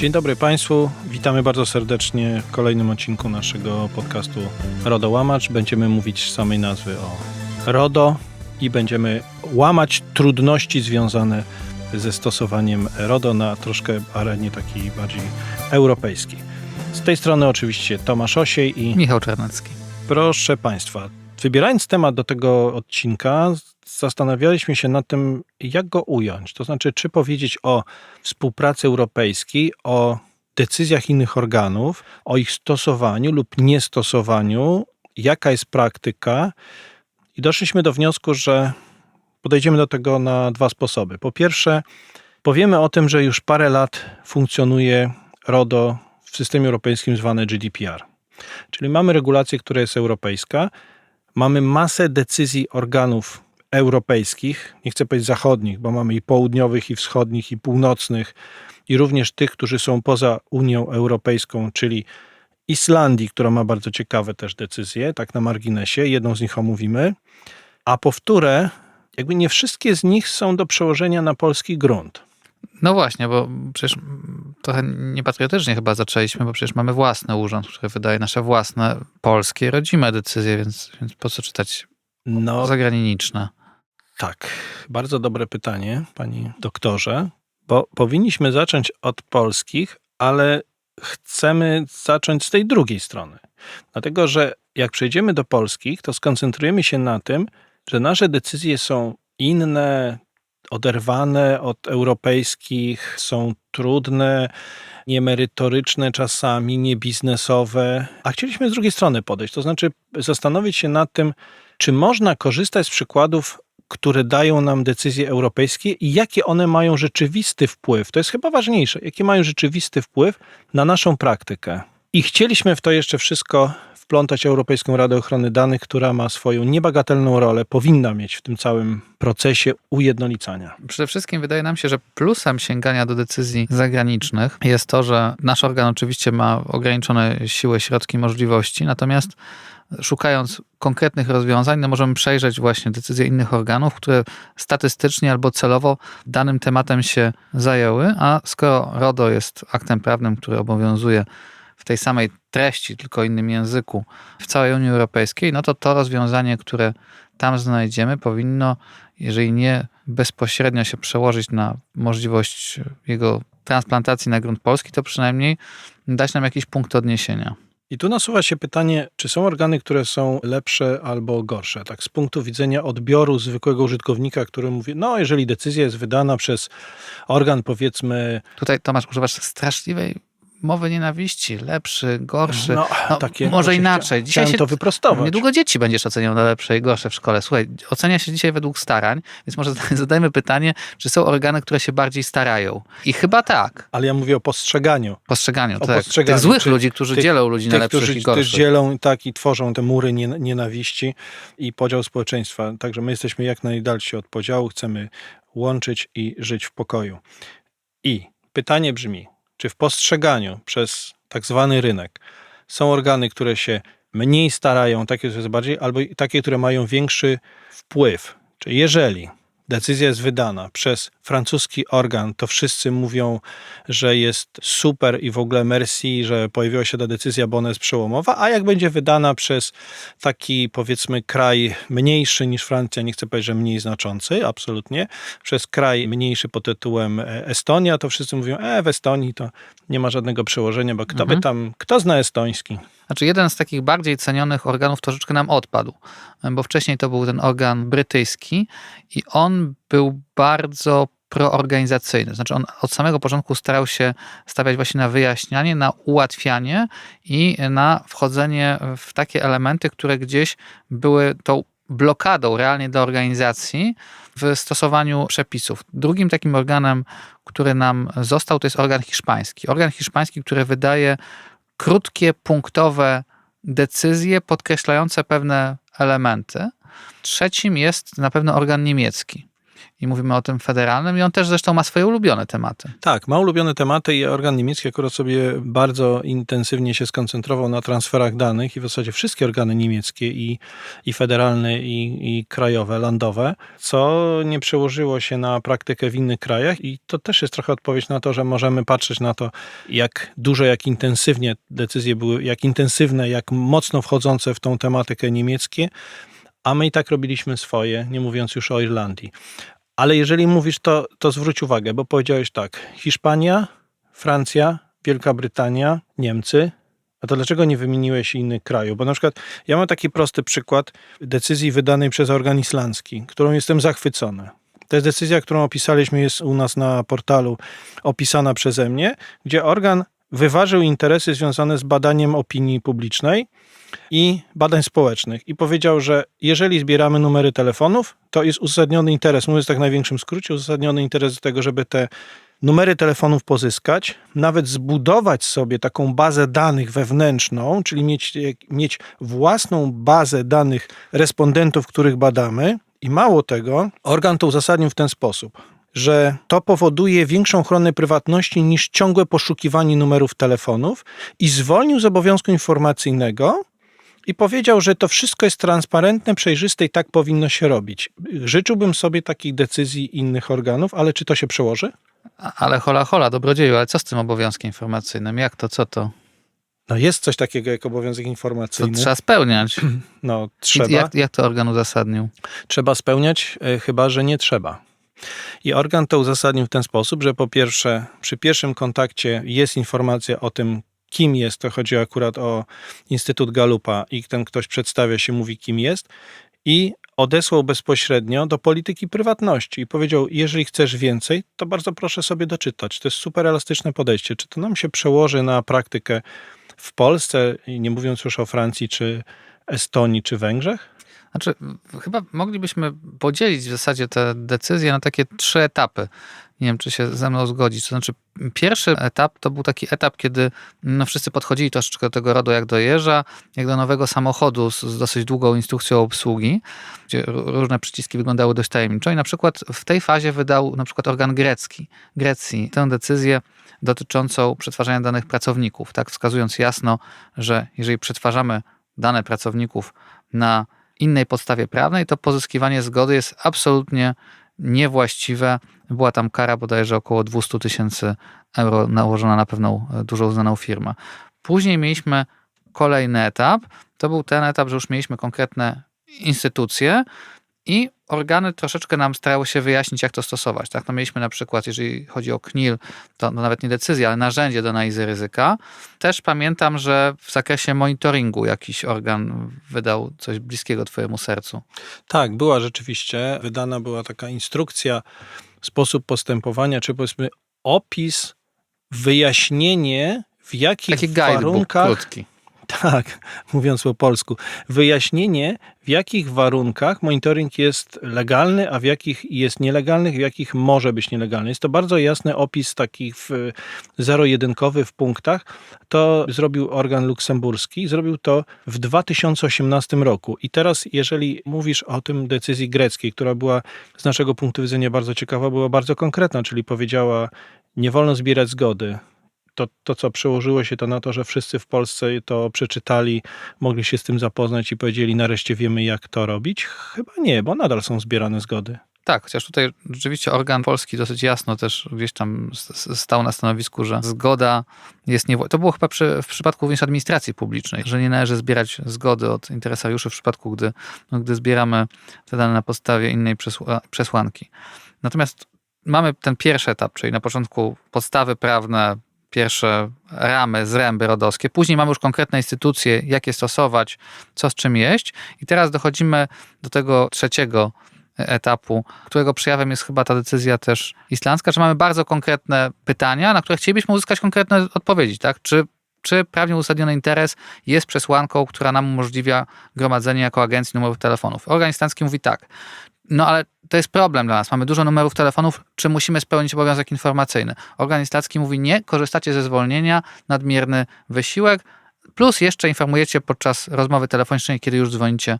Dzień dobry Państwu, witamy bardzo serdecznie w kolejnym odcinku naszego podcastu RODO Łamacz. Będziemy mówić z samej nazwy o RODO i będziemy łamać trudności związane ze stosowaniem RODO na troszkę arenie takiej bardziej europejskiej. Z tej strony oczywiście Tomasz Osiej i Michał Czarnecki. proszę Państwa, wybierając temat do tego odcinka, zastanawialiśmy się nad tym, jak go ująć. To znaczy, czy powiedzieć o współpracy europejskiej, o decyzjach innych organów, o ich stosowaniu lub niestosowaniu, jaka jest praktyka. I doszliśmy do wniosku, że podejdziemy do tego na dwa sposoby. Po pierwsze, powiemy o tym, że już parę lat funkcjonuje RODO w systemie europejskim zwane GDPR. Czyli mamy regulację, która jest europejska, mamy masę decyzji organów europejskich, nie chcę powiedzieć zachodnich, bo mamy i południowych, i wschodnich, i północnych, i również tych, którzy są poza Unią Europejską, czyli Islandii, która ma bardzo ciekawe też decyzje, tak na marginesie, jedną z nich omówimy, a powtórę, jakby nie wszystkie z nich są do przełożenia na polski grunt. No właśnie, bo przecież trochę niepatriotycznie chyba zaczęliśmy, bo przecież mamy własny urząd, który wydaje nasze własne polskie, rodzime decyzje, więc, więc po co czytać No zagraniczne? Tak, bardzo dobre pytanie, panie doktorze, bo powinniśmy zacząć od polskich, ale chcemy zacząć z tej drugiej strony. Dlatego, że jak przejdziemy do polskich, to skoncentrujemy się na tym, że nasze decyzje są inne, oderwane od europejskich, są trudne, niemerytoryczne czasami, niebiznesowe, a chcieliśmy z drugiej strony podejść, to znaczy zastanowić się nad tym, czy można korzystać z przykładów, które dają nam decyzje europejskie i jakie one mają rzeczywisty wpływ. To jest chyba ważniejsze, jakie mają rzeczywisty wpływ na naszą praktykę. I chcieliśmy w to jeszcze wszystko wplątać Europejską Radę Ochrony Danych, która ma swoją niebagatelną rolę, powinna mieć w tym całym procesie ujednolicania. Przede wszystkim wydaje nam się, że plusem sięgania do decyzji zagranicznych jest to, że nasz organ oczywiście ma ograniczone siły, środki, możliwości, natomiast szukając konkretnych rozwiązań, no możemy przejrzeć właśnie decyzje innych organów, które statystycznie albo celowo danym tematem się zajęły, a skoro RODO jest aktem prawnym, który obowiązuje w tej samej treści, tylko innym języku w całej Unii Europejskiej, no to to rozwiązanie, które tam znajdziemy, powinno, jeżeli nie bezpośrednio się przełożyć na możliwość jego transplantacji na grunt polski, to przynajmniej dać nam jakiś punkt odniesienia. I tu nasuwa się pytanie, czy są organy, które są lepsze albo gorsze? Tak z punktu widzenia odbioru zwykłego użytkownika, który mówi, no jeżeli decyzja jest wydana przez organ powiedzmy... Tutaj Tomasz używasz straszliwej mowy nienawiści, lepszy, gorszy. No, No, takie, może inaczej. Dzisiaj się- to wyprostować. Niedługo dzieci będziesz oceniał na lepsze i gorsze w szkole. Słuchaj, ocenia się dzisiaj według starań, więc może zadajmy pytanie, czy są organy, które się bardziej starają. I chyba tak. Ale ja mówię o postrzeganiu. Postrzeganiu, O tak. postrzeganiu, Tych złych ludzi, którzy tych- dzielą ludzi na Tych, lepszych którzy i też gorszych. dzielą tak i tworzą te mury nie- nienawiści i podział społeczeństwa. Także my jesteśmy jak najdalsi od podziału, chcemy łączyć i żyć w pokoju. I pytanie brzmi, czy w postrzeganiu przez tak zwany rynek są organy, które się mniej starają, takie, które bardziej, albo takie, które mają większy wpływ. Czyli jeżeli decyzja jest wydana przez francuski organ, to wszyscy mówią, że jest super i w ogóle merci, że pojawiła się ta decyzja, bo ona jest przełomowa, a jak będzie wydana przez taki powiedzmy kraj mniejszy niż Francja, nie chcę powiedzieć, że mniej znaczący, absolutnie, przez kraj mniejszy pod tytułem e, Estonia, to wszyscy mówią, e, w Estonii to nie ma żadnego przełożenia, bo kto by Mhm. tam, kto zna estoński? Znaczy jeden z takich bardziej cenionych organów troszeczkę nam odpadł, bo wcześniej to był ten organ brytyjski i on był bardzo proorganizacyjny. Znaczy on od samego początku starał się stawiać właśnie na wyjaśnianie, na ułatwianie i na wchodzenie w takie elementy, które gdzieś były tą blokadą realnie dla organizacji w stosowaniu przepisów. Drugim takim organem, który nam został, to jest organ hiszpański. Organ hiszpański, który wydaje krótkie, punktowe decyzje podkreślające pewne elementy. Trzecim jest na pewno organ niemiecki. I mówimy o tym federalnym i on też zresztą ma swoje ulubione tematy. Tak, ma ulubione tematy i organ niemiecki akurat sobie bardzo intensywnie się skoncentrował na transferach danych i w zasadzie wszystkie organy niemieckie i, i federalne i, i krajowe, landowe, co nie przełożyło się na praktykę w innych krajach i to też jest trochę odpowiedź na to, że możemy patrzeć na to, jak dużo, jak intensywnie decyzje były, jak intensywne, jak mocno wchodzące w tą tematykę niemieckie, a my i tak robiliśmy swoje, nie mówiąc już o Irlandii. Ale jeżeli mówisz, to, to zwróć uwagę, bo powiedziałeś tak: Hiszpania, Francja, Wielka Brytania, Niemcy. A to dlaczego nie wymieniłeś innych krajów? Bo na przykład ja mam taki prosty przykład decyzji wydanej przez organ islandzki, którą jestem zachwycony. To jest decyzja, którą opisaliśmy, jest u nas na portalu opisana przeze mnie, gdzie organ wyważył interesy związane z badaniem opinii publicznej i badań społecznych i powiedział, że jeżeli zbieramy numery telefonów, to jest uzasadniony interes, mówiąc tak w największym skrócie, uzasadniony interes do tego, żeby te numery telefonów pozyskać, nawet zbudować sobie taką bazę danych wewnętrzną, czyli mieć, mieć własną bazę danych respondentów, których badamy. I mało tego, organ to uzasadnił w ten sposób, że to powoduje większą ochronę prywatności niż ciągłe poszukiwanie numerów telefonów i zwolnił z obowiązku informacyjnego, i powiedział, że to wszystko jest transparentne, przejrzyste i tak powinno się robić. Życzyłbym sobie takich decyzji innych organów, ale czy to się przełoży? Ale hola, hola, dobrodzieju, ale co z tym obowiązkiem informacyjnym? Jak to, co to? No jest coś takiego jak obowiązek To informacyjny. trzeba spełniać. No trzeba. Jak, jak to organ uzasadnił? Trzeba spełniać, e, chyba że nie trzeba. I organ to uzasadnił w ten sposób, że po pierwsze, przy pierwszym kontakcie jest informacja o tym, kim jest. To chodzi akurat o Instytut Galupa i ten ktoś przedstawia się, mówi kim jest. I odesłał bezpośrednio do polityki prywatności i powiedział: Jeżeli chcesz więcej, to bardzo proszę sobie doczytać. To jest super elastyczne podejście. Czy to nam się przełoży na praktykę w Polsce, nie mówiąc już o Francji, czy Estonii, czy Węgrzech? Znaczy, chyba moglibyśmy podzielić w zasadzie te decyzje na takie trzy etapy. Nie wiem, czy się ze mną zgodzić. To znaczy, pierwszy etap to był taki etap, kiedy no, wszyscy podchodzili troszeczkę do tego RODO jak do jeża, jak do nowego samochodu z, z dosyć długą instrukcją obsługi, gdzie różne przyciski wyglądały dość tajemniczo. I na przykład w tej fazie wydał na przykład organ grecki, Grecji tę decyzję dotyczącą przetwarzania danych pracowników, tak wskazując jasno, że jeżeli przetwarzamy dane pracowników na innej podstawie prawnej, to pozyskiwanie zgody jest absolutnie niewłaściwe. Była tam kara bodajże około 200 tysięcy euro nałożona na pewną e, dużo uznaną firmę. Później mieliśmy kolejny etap. To był ten etap, że już mieliśmy konkretne instytucje i organy troszeczkę nam starały się wyjaśnić, jak to stosować. Tak? No mieliśmy na przykład, jeżeli chodzi o KNIL, to no nawet nie decyzja, ale narzędzie do analizy ryzyka. Też pamiętam, że w zakresie monitoringu jakiś organ wydał coś bliskiego Twojemu sercu. Tak, była rzeczywiście. Wydana była taka instrukcja, sposób postępowania, czy powiedzmy opis, wyjaśnienie, w jakich Taki warunkach. krótki. Tak, mówiąc po polsku. Wyjaśnienie, w jakich warunkach monitoring jest legalny, a w jakich jest nielegalny, w jakich może być nielegalny. Jest to bardzo jasny opis takich w, zero-jedynkowy w punktach. To zrobił organ luksemburski. Zrobił to w 2018 roku. I teraz, jeżeli mówisz o tym decyzji greckiej, która była z naszego punktu widzenia bardzo ciekawa, była bardzo konkretna, czyli powiedziała, nie wolno zbierać zgody to, to, co przełożyło się to na to, że wszyscy w Polsce to przeczytali, mogli się z tym zapoznać i powiedzieli, nareszcie wiemy, jak to robić? Chyba nie, bo nadal są zbierane zgody. Tak, chociaż tutaj rzeczywiście organ polski dosyć jasno też gdzieś tam stał na stanowisku, że zgoda jest nie. To było chyba przy, w przypadku również administracji publicznej, że nie należy zbierać zgody od interesariuszy w przypadku, gdy, no, gdy zbieramy te dane na podstawie innej przesła, przesłanki. Natomiast mamy ten pierwszy etap, czyli na początku podstawy prawne, pierwsze ramy, zręby rodowskie. Później mamy już konkretne instytucje, jak je stosować, co z czym jeść. I teraz dochodzimy do tego trzeciego etapu, którego przejawem jest chyba ta decyzja też islandzka, że mamy bardzo konkretne pytania, na które chcielibyśmy uzyskać konkretne odpowiedzi, tak? Czy, czy prawnie uzasadniony interes jest przesłanką, która nam umożliwia gromadzenie jako agencji numerów telefonów? Organ islandzki mówi tak. No ale to jest problem dla nas. Mamy dużo numerów telefonów, czy musimy spełnić obowiązek informacyjny? Organ islandzki mówi nie, korzystacie ze zwolnienia, nadmierny wysiłek, plus jeszcze informujecie podczas rozmowy telefonicznej, kiedy już dzwonicie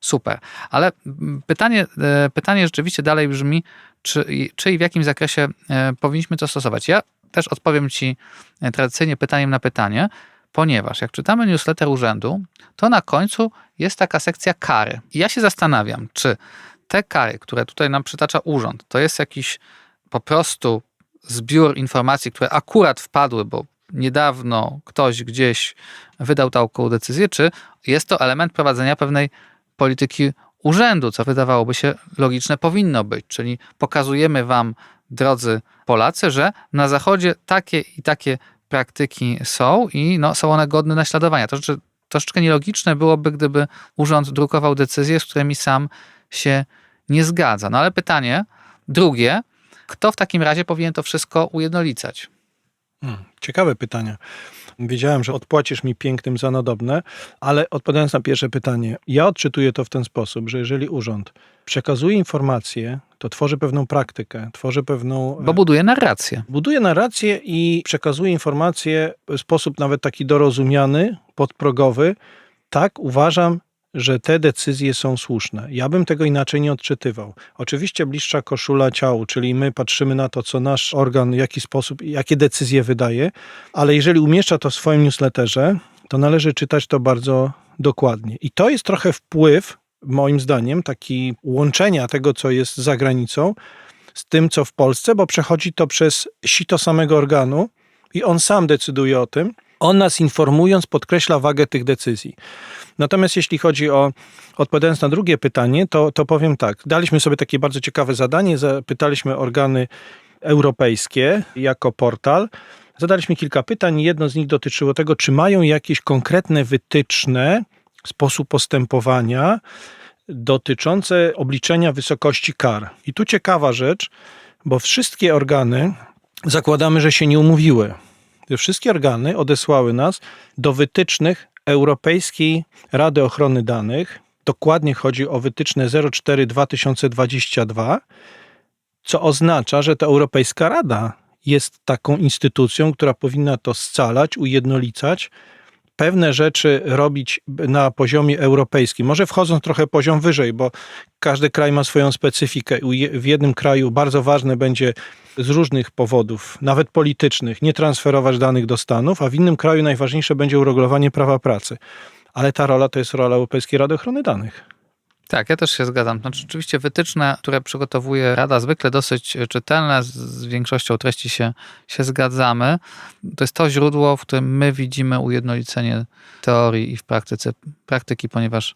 super. Ale mm, pytanie, e, pytanie rzeczywiście dalej brzmi, czy, czy i w jakim zakresie e, powinniśmy to stosować. Ja też odpowiem Ci e, tradycyjnie pytaniem na pytanie, ponieważ jak czytamy newsletter urzędu, to na końcu jest taka sekcja kary. I ja się zastanawiam, czy te kary, które tutaj nam przytacza urząd, to jest jakiś po prostu zbiór informacji, które akurat wpadły, bo niedawno ktoś gdzieś wydał taką decyzję, czy jest to element prowadzenia pewnej polityki urzędu, co wydawałoby się logiczne powinno być. Czyli pokazujemy Wam, drodzy Polacy, że na Zachodzie takie i takie praktyki są i no, są one godne naśladowania. To znaczy, troszeczkę nielogiczne byłoby, gdyby urząd drukował decyzje, z którymi sam się nie zgadza. No ale pytanie drugie, kto w takim razie powinien to wszystko ujednolicać? Hmm, ciekawe pytanie. Wiedziałem, że odpłacisz mi pięknym za nadobne, ale odpowiadając na pierwsze pytanie, ja odczytuję to w ten sposób, że jeżeli urząd przekazuje informacje, to tworzy pewną praktykę, tworzy pewną. Bo buduje narrację. buduje narrację i przekazuje informacje w sposób nawet taki dorozumiany, podprogowy. Tak uważam, że te decyzje są słuszne. Ja bym tego inaczej nie odczytywał. Oczywiście bliższa koszula ciału, czyli my patrzymy na to, co nasz organ, w jaki sposób, jakie decyzje wydaje, ale jeżeli umieszcza to w swoim newsletterze, to należy czytać to bardzo dokładnie. I to jest trochę wpływ, moim zdaniem, taki łączenia tego, co jest za granicą, z tym, co w Polsce, bo przechodzi to przez sito samego organu i on sam decyduje o tym. On nas informując podkreśla wagę tych decyzji. Natomiast jeśli chodzi o, odpowiadając na drugie pytanie, to, to powiem tak. Daliśmy sobie takie bardzo ciekawe zadanie, zapytaliśmy organy europejskie jako portal. Zadaliśmy kilka pytań. Jedno z nich dotyczyło tego, czy mają jakieś konkretne wytyczne, sposób postępowania dotyczące obliczenia wysokości kar. I tu ciekawa rzecz, bo wszystkie organy zakładamy, że się nie umówiły. Te Wszystkie organy odesłały nas do wytycznych Europejskiej Rady Ochrony Danych. Dokładnie chodzi o wytyczne 04-2022, co oznacza, że ta Europejska Rada jest taką instytucją, która powinna to scalać, ujednolicać, pewne rzeczy robić na poziomie europejskim. Może wchodząc trochę poziom wyżej, bo każdy kraj ma swoją specyfikę. W jednym kraju bardzo ważne będzie z różnych powodów, nawet politycznych, nie transferować danych do Stanów, a w innym kraju najważniejsze będzie uregulowanie prawa pracy. Ale ta rola to jest rola Europejskiej Rady Ochrony Danych. Tak, ja też się zgadzam. Znaczy, oczywiście wytyczne, które przygotowuje Rada, zwykle dosyć czytelne, z, z większością treści się, się zgadzamy. To jest to źródło, w którym my widzimy ujednolicenie teorii i w praktyce, praktyki, ponieważ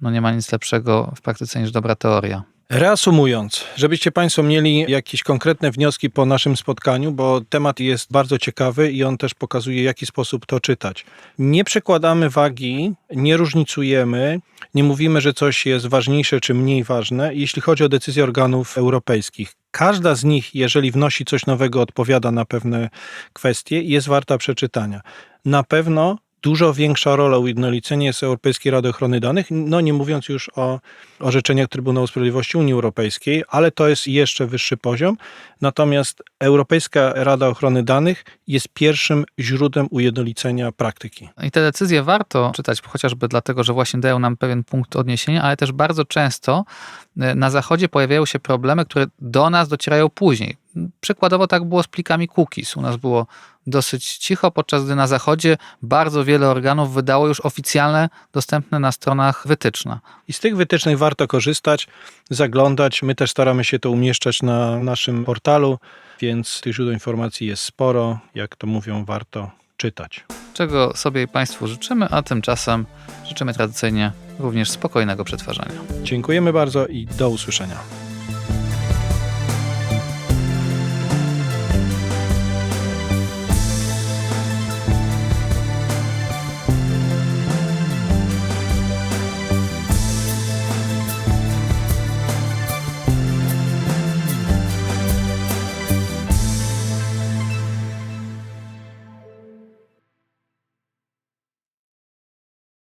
no, nie ma nic lepszego w praktyce niż dobra teoria. Reasumując, żebyście Państwo mieli jakieś konkretne wnioski po naszym spotkaniu, bo temat jest bardzo ciekawy i on też pokazuje, w jaki sposób to czytać. Nie przekładamy wagi, nie różnicujemy, nie mówimy, że coś jest ważniejsze czy mniej ważne, jeśli chodzi o decyzje organów europejskich. Każda z nich, jeżeli wnosi coś nowego, odpowiada na pewne kwestie i jest warta przeczytania. Na pewno dużo większa rola ujednolicenia jest Europejskiej Rady Ochrony Danych, no nie mówiąc już o orzeczeniach Trybunału Sprawiedliwości Unii Europejskiej, ale to jest jeszcze wyższy poziom. Natomiast Europejska Rada Ochrony Danych jest pierwszym źródłem ujednolicenia praktyki. I te decyzje warto czytać, chociażby dlatego, że właśnie dają nam pewien punkt odniesienia, ale też bardzo często e, na Zachodzie pojawiają się problemy, które do nas docierają później. Przykładowo tak było z plikami cookies. U nas było dosyć cicho, podczas gdy na Zachodzie bardzo wiele organów wydało już oficjalne, dostępne na stronach wytyczne. I z tych wytycznych warto korzystać, zaglądać. My też staramy się to umieszczać na naszym portalu, więc tych źródeł informacji jest sporo. Jak to mówią, warto czytać. Czego sobie i Państwu życzymy, a tymczasem życzymy tradycyjnie również spokojnego przetwarzania. Dziękujemy bardzo i do usłyszenia.